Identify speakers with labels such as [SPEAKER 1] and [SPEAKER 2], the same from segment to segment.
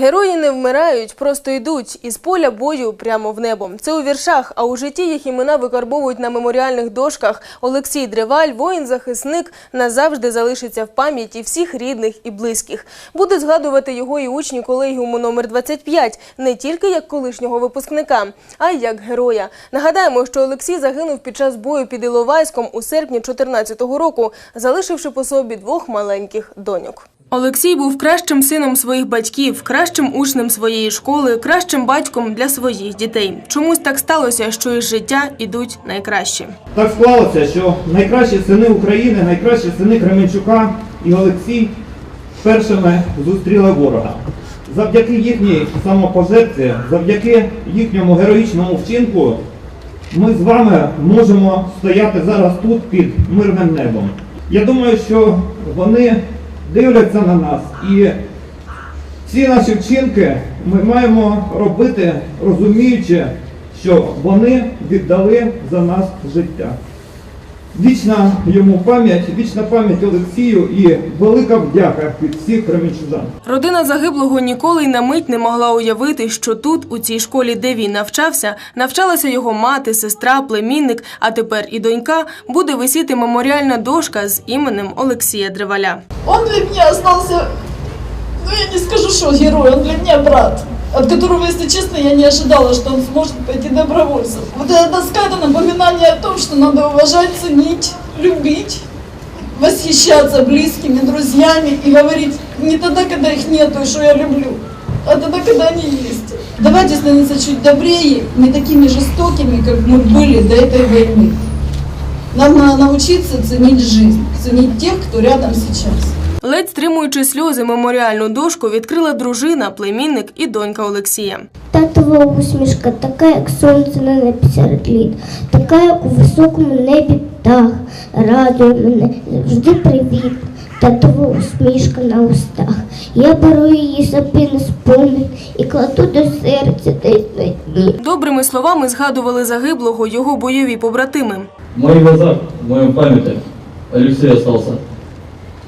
[SPEAKER 1] Герої не вмирають, просто йдуть із поля бою прямо в небо. Це у віршах, а у житті їх імена викарбовують на меморіальних дошках. Олексій Древаль, воїн-захисник, назавжди залишиться в пам'яті всіх рідних і близьких. Буде згадувати його і учні колегіуму номер 25, не тільки як колишнього випускника, а й як героя. Нагадаємо, що Олексій загинув під час бою під Іловайськом у серпні 2014 року, залишивши по собі двох маленьких доньок. Олексій був кращим сином своїх батьків, кращим учнем своєї школи, кращим батьком для своїх дітей. Чомусь так сталося, що із життя ідуть найкращі.
[SPEAKER 2] Так склалося, що найкращі сини України, найкращі сини Кременчука і Олексій першими зустріли ворога. Завдяки їхній самопожертві, завдяки їхньому героїчному вчинку, ми з вами можемо стояти зараз тут під мирним небом. Я думаю, що вони дивляться на нас і всі наші вчинки ми маємо робити, розуміючи, що вони віддали за нас життя. Вічна йому пам'ять, вічна пам'ять Олексію і велика вдяка від всіх кремінчужан.
[SPEAKER 1] Родина загиблого ніколи й на мить не могла уявити, що тут, у цій школі, де він навчався, навчалася його мати, сестра, племінник, а тепер і донька, буде висіти меморіальна дошка з іменем Олексія Древаля.
[SPEAKER 3] Он для остался, ну что герой, он для меня брат, от которого, если честно, я не ожидала, что он сможет пойти добровольцем. Вот эта доска это напоминание о том, что надо уважать, ценить, любить, восхищаться близкими, друзьями и говорить не тогда, когда их нету, и что я люблю, а тогда, когда они есть. Давайте становиться чуть добрее, не такими жестокими, как мы были до этой войны. Нам надо научиться ценить жизнь, ценить тех, кто рядом сейчас.
[SPEAKER 1] Ледь стримуючи сльози, меморіальну дошку відкрила дружина, племінник і донька Олексія.
[SPEAKER 4] Татова усмішка, така, як сонце на небі серед літ, така, як у високому небі птах, радує мене завжди привіт. Татова усмішка на устах. Я беру її собі на спомин і кладу до серця десь на дні.
[SPEAKER 1] Добрими словами згадували загиблого його бойові побратими.
[SPEAKER 5] В моих глазах, в моем памяти Алексей остался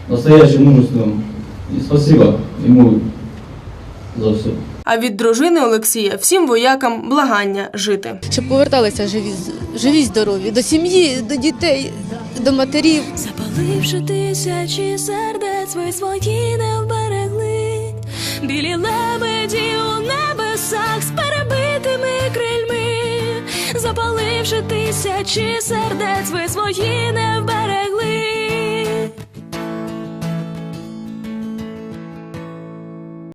[SPEAKER 5] настоящим мужественным. И спасибо ему за все.
[SPEAKER 1] А від дружини Олексія всім воякам благання жити.
[SPEAKER 6] щоб поверталися живі, живі здорові до сім'ї, до дітей, до матерів.
[SPEAKER 7] Запаливши тисячі сердець, ви свої не вберегли, білі лебеді у небесах з перебитими крильми, запаливши тисячі сердець, ви свої не вберегли.